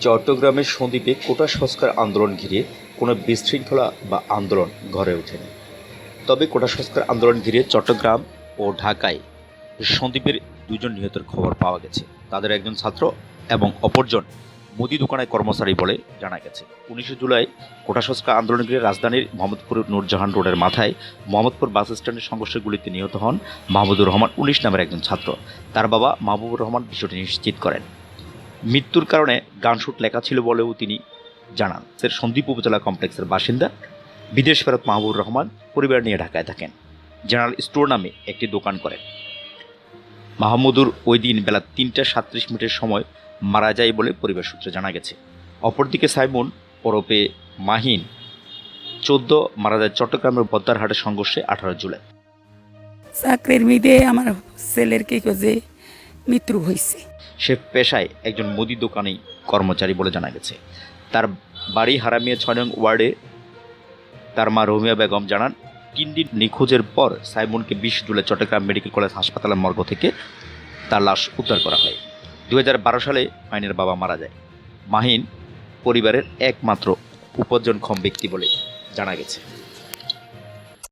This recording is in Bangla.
চট্টগ্রামের সন্দ্বীপে কোটা সংস্কার আন্দোলন ঘিরে কোনো বিশৃঙ্খলা বা আন্দোলন গড়ে ওঠেনি। তবে কোটা সংস্কার আন্দোলন ঘিরে চট্টগ্রাম ও ঢাকায় সন্দ্বীপের দুজন নিহতের খবর পাওয়া গেছে। তাদের একজন ছাত্র এবং অপরজন মুদি দোকানে কর্মচারী বলে জানা গেছে। উনিশে জুলাই কোটা সংস্কার আন্দোলন ঘিরে রাজধানীর মোহাম্মদপুর নূরজাহান রোডের মাথায় মোহাম্মদপুর বাস স্ট্যান্ডের সংঘর্ষে গুলিতে নিহত হন মাহমুদুর রহমান উনিশ নামের একজন ছাত্র। তার বাবা মাহবুবুর রহমান বিষয়টি নিশ্চিত করেন। মৃত্যুর কারণে গান গানশুট লেখা ছিল বলেও তিনি জানান। সে সন্দ্বীপ উপজেলা কমপ্লেক্সের বাসিন্দা, বিদেশ ফেরত মাহবুর রহমান, পরিবার নিয়ে ঢাকায় থাকেন। জেনারেল স্টোর নামে একটি দোকান করেন। মাহমুদুর ওই দিন বেলা তিনটা সাতত্রিশ মিনিটের সময় মারা যায় বলে পরিবার সূত্রে জানা গেছে। অপরদিকে সাইমন ওরপে মাহিন, চোদ্দ মারা যায় চট্টগ্রামের বদ্দারহাটের সংঘর্ষে আঠারো জুলাই। চাকরির মিদে আমার ছেলের কি যে মৃত্যু হয়েছে সে পেশায় একজন মুদি দোকানেই কর্মচারী বলে জানা গেছে। তার বাড়ি হারামিয়া ছয় নং ওয়ার্ডে। তার মা রোমিয়া বেগম জানান, তিন দিন নিখোঁজের পর সাইমনকে বিশ জুলাই চট্টগ্রাম মেডিকেল কলেজ হাসপাতালের মর্গ থেকে তার লাশ উদ্ধার করা হয়। দু হাজার বারো সালে মাহিনের বাবা মারা যায়। মাহিন পরিবারের একমাত্র উপজনক্ষম ব্যক্তি বলে জানা গেছে।